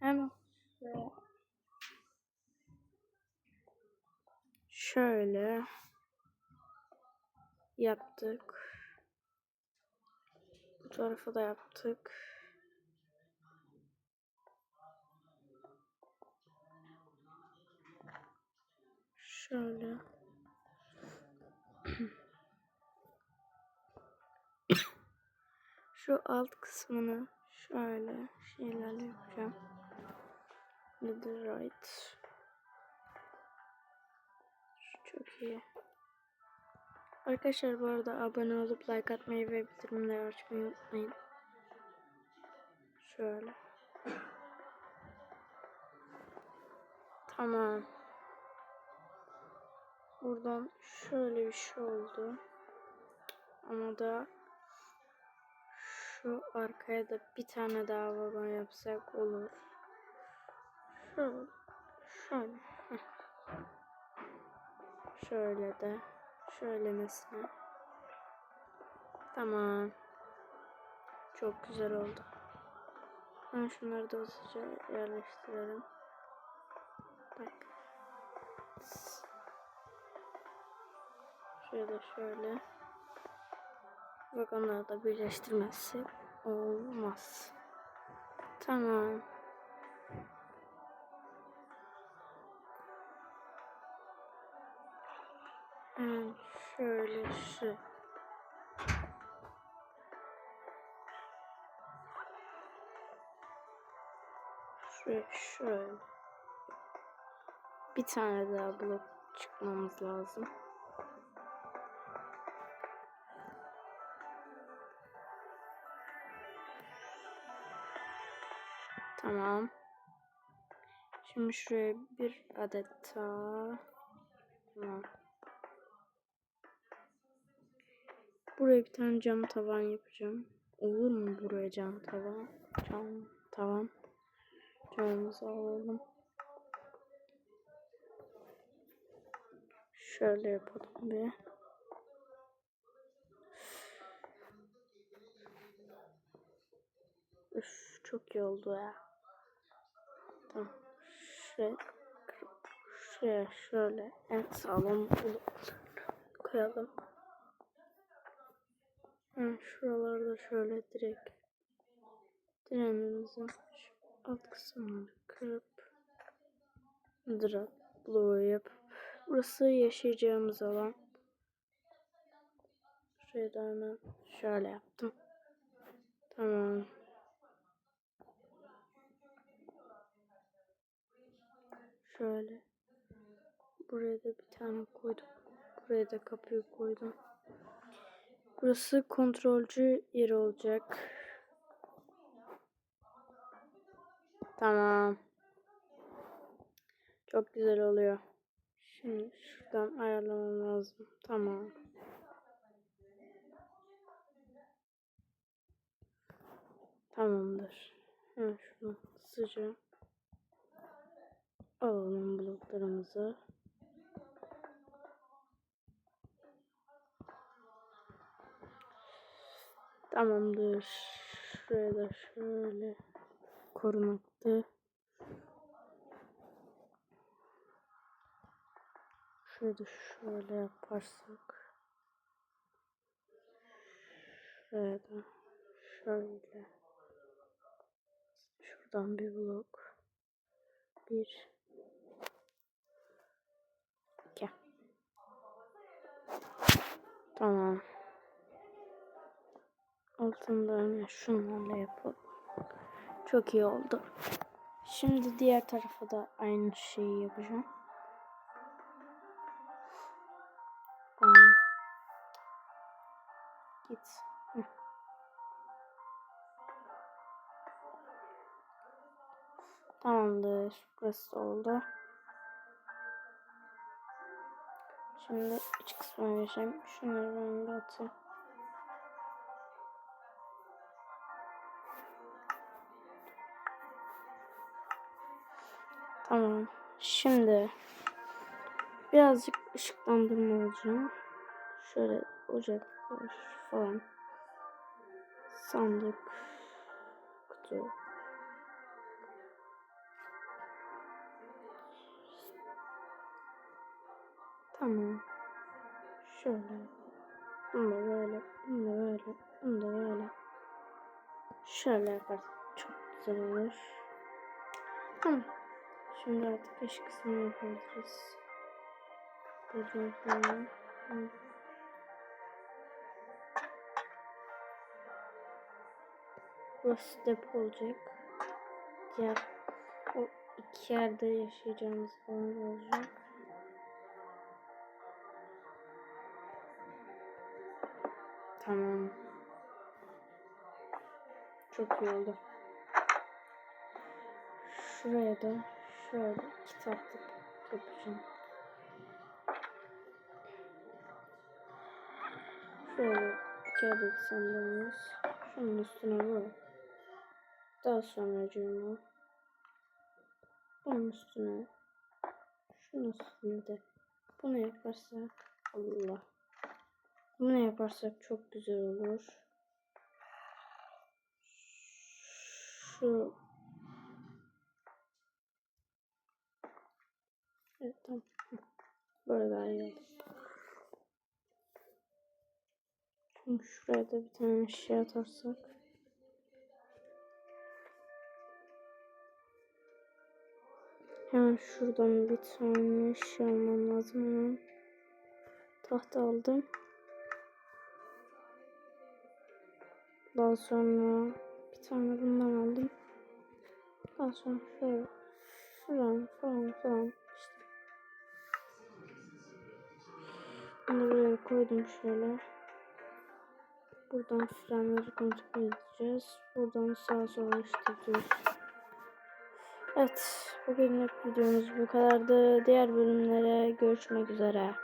Şöyle. Şöyle yaptık. Bu tarafı da yaptık. Şöyle. Şu alt kısmını şöyle şeylerle yapacağım. Netherite. Çok iyi. Arkadaşlar bu arada abone olup like atmayı ve bildirimleri açmayı unutmayın. Şöyle. Tamam. Buradan şöyle bir şey oldu. Ama da şu arkaya da bir tane daha vagon yapsak olur. Şöyle. Şöyle. Şöyle de. Şöyle mesela. Tamam. Çok güzel oldu. Ben şunları da hızlıca yerleştirelim. Bak. Şöyle şöyle. Vagonları da birleştirmezsek olmaz. Tamam. Evet, şöyle şu. Şöyle şöyle. Bir tane daha blok çıkmamız lazım. Tamam. Şimdi şuraya bir adet daha. Tamam. Buraya bir tane cam tavan yapacağım. Olur mu buraya cam tavan? Cam tavan. Camımızı alalım. Şöyle yapalım bir. Üf, çok iyi oldu ya. Tamam. Şuraya, şuraya şöyle en sağlam koyalım. Şuralarda şöyle direkt direnimizin alt kısımları kırıp drop bloğu yapıp burası yaşayacağımız alan. Şuraya da hemen şöyle yaptım. Tamam. Şöyle. Buraya da bir tane koydum. Buraya da kapıyı koydum. Burası kontrolcü yeri olacak. Tamam. Çok güzel oluyor. Şimdi şuradan ayarlamam lazım. Tamam. Tamamdır. Hemen şunu hızlıca alalım bloklarımızı. Tamamdır. Şuraya da şöyle korumakta. Şuraya da şöyle yaparsak. Şuraya da şöyle. Şuradan bir blok. Bir. İki. Altından şunlarla yapalım. Çok iyi oldu. Şimdi diğer tarafa da aynı şeyi yapacağım. Tamam. Git. Hı. Tamamdır. Burası oldu. Şimdi iç kısmına geçelim. Şunları ben bir atayım. Tamam. Şimdi birazcık ışıklandırma olacağım. Şöyle ocaklar falan. Sandık. Kutu. Tamam. Şöyle. Bunu da böyle. Bunu da böyle. Bunu da böyle. Şöyle yaparsak çok güzel olur. Tamam. Şimdi artık iş kısmını yapabiliriz. Burada böyle. Hı. Burası depo olacak. Diğer o iki yerde yaşayacağımız alan olacak. Tamam. Çok iyi oldu. Şuraya da şöyle kitaplık yapacağım. Şöyle adet sandalımız. Şunun üstüne bu. Daha sonra cuma. Bunun üstüne. Şunun üstüne de. Bunu yaparsak Allah. Bunu yaparsak çok güzel olur. Şu Evet tamam. İyi olur. Şimdi şuraya da bir tane şey atarsak. Hemen şuradan bir tane şey almam lazım. Hemen tahta aldım. Daha sonra bir tane bundan aldım. Daha sonra şöyle falan falan falan koydum şöyle. Buradan frenleri kontrol edeceğiz. Buradan sağa sola işte diyoruz. Evet, bugünlük videomuz bu kadardı. Diğer bölümlere görüşmek üzere.